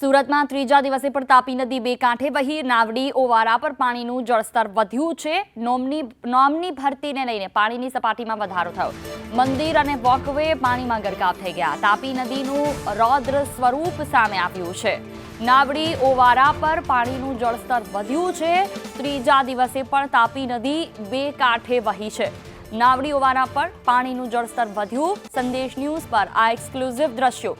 સુરતમાં ત્રીજા દિવસે પણ તાપી નદી બે કાંઠે વહી નાવડી ઓવારા પર પાણીનું જળસ્તર વધ્યું છે. નોમની નોમની ભરતીને લઈને પાણીની સપાટીમાં વધારો થયો. મંદિર અને વોકવે પાણીમાં ગરકાવ થઈ ગયા. તાપી નદીનું રૌદ્ર સ્વરૂપ સામે આવ્યું છે. નાવડી ઓવારા પર પાણીનું જળસ્તર વધ્યું છે. ત્રીજા દિવસે પણ તાપી નદી બે કાંઠે વહી છે. નાવડી ઓવારા પર પાણીનું જળસ્તર વધ્યું. સંદેશ ન્યૂઝ પર આ એક્સક્લુઝિવ દ્રશ્યો.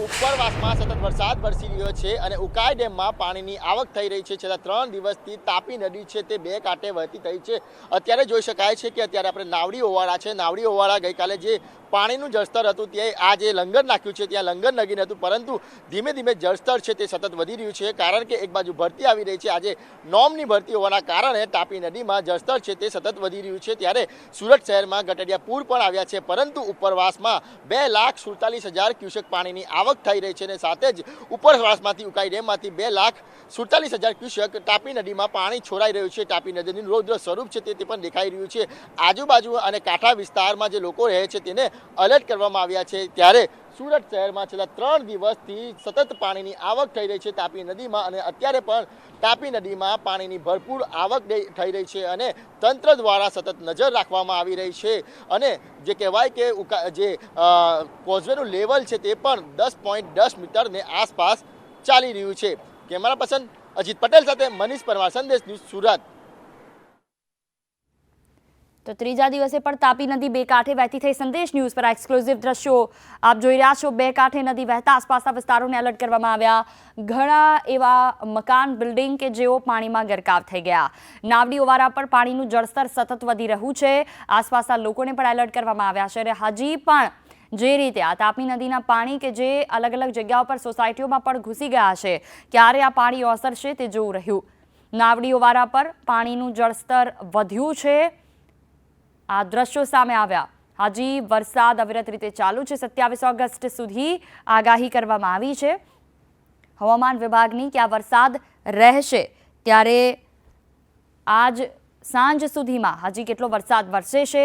ઉપરવાસમાં સતત વરસાદ વરસી રહ્યો છે અને ઉકાઈ ડેમમાં પાણીની આવક થઈ રહી છે. છેલ્લા ત્રણ દિવસથી તાપી નદી છે તે બે કાંઠે વહેતી થઈ છે. અત્યારે જોઈ શકાય છે કે અત્યારે આપણે નાવડી ઓવાળા છે. નાવડી ઓવાળા ગઈકાલે જે પાણીનું જળસ્તર હતું ત્યાં આ જે લંગર નાખ્યું છે ત્યાં લંગર નગીન હતું, પરંતુ ધીમે ધીમે જળસ્તર છે તે સતત વધી રહ્યું છે. કારણ કે એક બાજુ ભરતી આવી રહી છે. આજે નોમની ભરતી હોવાના કારણે તાપી નદીમાં જળસ્તર છે તે સતત વધી રહ્યું છે. ત્યારે સુરત શહેરમાં ગટડિયા પૂર પણ આવ્યા છે, પરંતુ ઉપરવાસમાં બે લાખ સુડતાલીસ હજાર ક્યુસેક પાણીની આવક થઈ રહી છે અને સાથે જ ઉપરવાસમાંથી ઉકાઈ ડેમમાંથી બે લાખ સુડતાલીસ હજાર ક્યુસેક તાપી નદીમાં પાણી છોડાઈ રહ્યું છે. તાપી નદીનું રૌદ્ર સ્વરૂપ છે તે પણ દેખાઈ રહ્યું છે. આજુબાજુ અને કાંઠા વિસ્તારમાં જે લોકો રહે છે તેને અલર્ટ કરવામાં આવ્યા છે. ત્યારે સુરત શહેરમાં છેલ્લા ત્રણ દિવસથી સતત પાણીની આવક થઈ રહી છે તાપી નદીમાં અને અત્યારે પણ તાપી નદીમાં પાણીની ભરપૂર આવક થઈ રહી છે અને તંત્ર દ્વારા સતત નજર રાખવામાં આવી રહી છે. અને જે કહેવાય કે જે કોઝવેનું લેવલ છે તે પણ દસ પોઈન્ટ દસ મીટરને આસપાસ ચાલી રહ્યું છે. કેમેરા પર્સન અજીત પટેલ સાથે મનીષ પરમાર, સંદેશ ન્યૂઝ સુરત. તો ત્રીજા દિવસે પણ તાપી નદી બે કાંઠે વહેતી થઈ સંદેશ ન્યૂઝ પર એક્સક્લુઝિવ દ્રશ્યો આપ જોઈ રહ્યા છો. બે કાંઠે નદી વહેતા આસપાસના વિસ્તારોને એલર્ટ કરવામાં આવ્યા. ઘણા એવા મકાન બિલ્ડિંગ કે જેઓ પાણીમાં ગરકાવ થઈ ગયા. નાવડી ઓવારા પર પાણીનું જળસ્તર સતત વધી રહ્યું છે. આસપાસના લોકોને પણ એલર્ટ કરવામાં આવ્યા છે અને હજી પણ જે રીતે આ તાપી નદીના પાણી કે જે અલગ અલગ જગ્યાઓ પર સોસાયટીઓમાં પણ ઘૂસી ગયા છે, ક્યારે આ પાણી ઓસરશે તે જોવું રહ્યું. નાવડી ઓવારા પર પાણીનું જળસ્તર વધ્યું છે. આ દ્રશ્યો સામે આવ્યા. હજી, વરસાદ અવિરત રીતે ચાલુ છે. સત્યાવીસ ઓગસ્ટ સુધી આગાહી કરવામાં આવી છે. હવામાન વિભાગની કે આ વરસાદ રહેશે ત્યારે આજ સાંજ સુધીમાં હજી, કેટલો વરસાદ વરસે છે,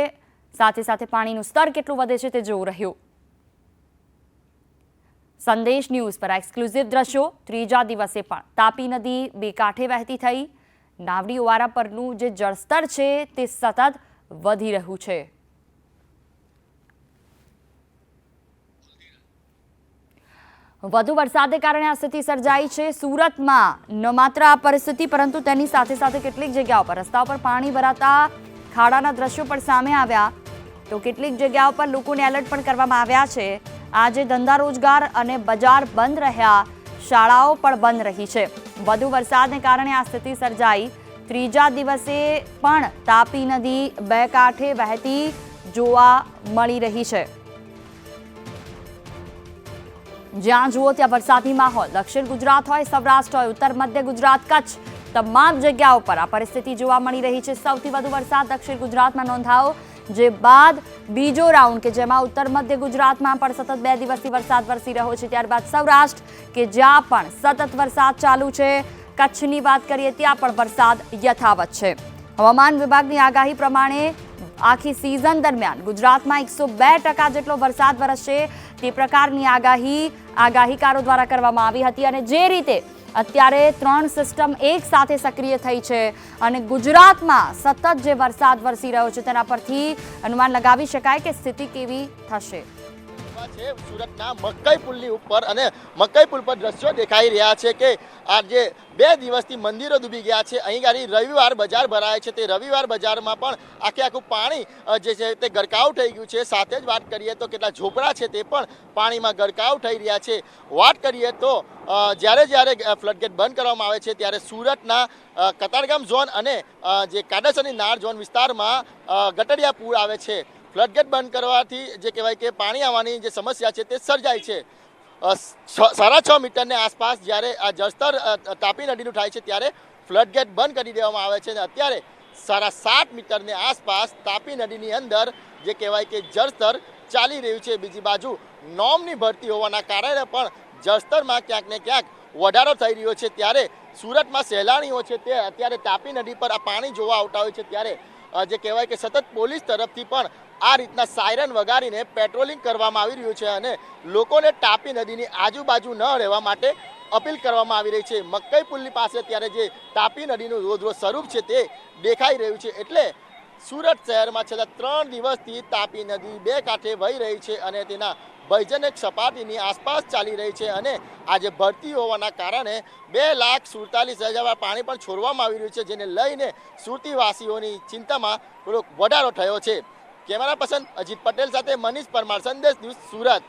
સાથે સાથે પાણીનું સ્તર કેટલું વધે છે તે જોવું રહ્યું. સંદેશ ન્યૂઝ પર એક્સક્લુઝિવ દ્રશ્યો, ત્રીજા દિવસે પણ. તાપી નદી બે કાંઠે વહેતી થઈ. નાવડી ઓવારા પરનું જે જળસ્તર છે તે સતત વધી રહ્યું છે. વધુ વરસાદને કારણે આ સ્થિતિ સર્જાઈ છે. સુરતમાં ન માત્ર આ પરિસ્થિતિ, પરંતુ તેની સાથે સાથે કેટલીક જગ્યાઓ પર, રસ્તાઓ પર પાણી ભરાતા ખાડાના દ્રશ્યો પણ સામે આવ્યા. તો કેટલીક જગ્યાઓ પર લોકોને એલર્ટ પણ કરવામાં આવ્યા છે. આજે ધંધા રોજગાર અને બજાર બંધ રહ્યા. શાળાઓ પણ બંધ રહી છે. વધુ વરસાદને કારણે આ સ્થિતિ સર્જાઈ. ત્રીજા દિવસે પણ તાપી નદી બે કાંઠે વહેતી જોવા મળી રહી છે. જ્યાં જુઓ ત્યાં વરસાદી માહોલ. દક્ષિણ ગુજરાત હોય, સૌરાષ્ટ્ર હોય, ઉત્તર મધ્ય ગુજરાત, કચ્છ, તમામ જગ્યાઓ પર આ પરિસ્થિતિ જોવા મળી રહી છે. સૌથી વધુ વરસાદ દક્ષિણ ગુજરાતમાં નોંધાયો, જે બાદ બીજો રાઉન્ડ કે જેમાં ઉત્તર મધ્ય ગુજરાતમાં પણ સતત બે દિવસથી વરસાદ વરસી રહ્યો છે. ત્યારબાદ સૌરાષ્ટ્ર, કે જ્યાં પણ સતત વરસાદ ચાલુ છે કચ્છની વાત કરીએ, ત્યાં પણ વરસાદ યથાવત છે. હવામાન વિભાગની આગાહી પ્રમાણે આખી સિઝન દરમિયાન ગુજરાતમાં એકસો બે ટકા જેટલો વરસાદ વરસશે તે પ્રકારની આગાહી આગાહીકારો દ્વારા કરવામાં આવી હતી અને જે રીતે અત્યારે ત્રણ સિસ્ટમ એક સાથે સક્રિય થઈ છે અને ગુજરાતમાં સતત જે વરસાદ વરસી રહ્યો છે તેના પરથી અનુમાન લગાવી શકાય કે સ્થિતિ કેવી થશે. ઊભા છે સુરતના મકઈ પુલની ઉપર અને મકઈ પુલ પર દ્રશ્યો દેખાઈ રહ્યા છે કે આ જે બે દિવસથી મંદિરો ડૂબી ગયા છે. અહીં ગાડી રવિવાર બજાર ભરાય છે. તે રવિવાર બજારમાં પણ આખે આખું પાણી જે છે તે ગરકાવ થઈ ગયું છે. સાથે જ વાત કરીએ તો કેટલા ઝોપડા છે તે પણ પાણીમાં ગરકાવ થઈ રહ્યા છે. વાત કરીએ તો જ્યારે જ્યારે ફ્લડગેટ બંધ કરવામાં આવે છે ત્યારે સુરતના કતારગામ ઝોન અને જે કાડસની નાળ ઝોન વિસ્તારમાં ગટડિયા પૂર આવે છે. ફ્લડગેટ બંધ કરવાથી જે કહેવાય કે પાણી આવવાની જે સમસ્યા છે તે સર્જાય છે. સાડા છ મીટરની આસપાસ જ્યારે આ જળસ્તર તાપી નદીનું થાય છે ત્યારે ફ્લડગેટ બંધ કરી દેવામાં આવે છે અને અત્યારે સાડા સાત મીટરની આસપાસ તાપી નદીની અંદર જે કહેવાય કે જળસ્તર ચાલી રહ્યું છે. બીજી બાજુ નોમની ભરતી હોવાના કારણે પણ જળસ્તરમાં ક્યાંક ને ક્યાંક વધારો થઈ રહ્યો છે. ત્યારે સુરતમાં સહેલાણીઓ છે તે અત્યારે તાપી નદી પર આ પાણી જોવા આવતા હોય છે. ત્યારે જે કહેવાય કે સતત પોલીસ તરફથી પણ આ રીતના સાયરન વગાડીને પેટ્રોલિંગ કરવામાં આવી રહ્યું છે અને લોકોને તાપી નદીની આજુબાજુ ન રહેવા માટે અપીલ કરવામાં આવી રહી છે. મકઈ પુલની પાસે અત્યારે જે તાપી નદીનું રોજ રોજ સ્વરૂપ છે તે દેખાઈ રહ્યું છે. એટલે સુરત શહેરમાં છેલ્લા ત્રણ દિવસથી તાપી નદી બે કાંઠે વહી રહી છે અને તેના ભયજનક સપાટીની આસપાસ ચાલી રહી છે અને આજે ભરતી હોવાના કારણે બે લાખ સુડતાલીસ હજાર પાણી પણ છોડવામાં આવી રહ્યું છે, જેને લઈને સુરતીવાસીઓની ચિંતામાં થોડોક વધારો થયો છે. કેમેરા પર્સન અજીત પટેલ સાથે મનીષ પરમાર. સંદેશ ન્યૂઝ સુરત.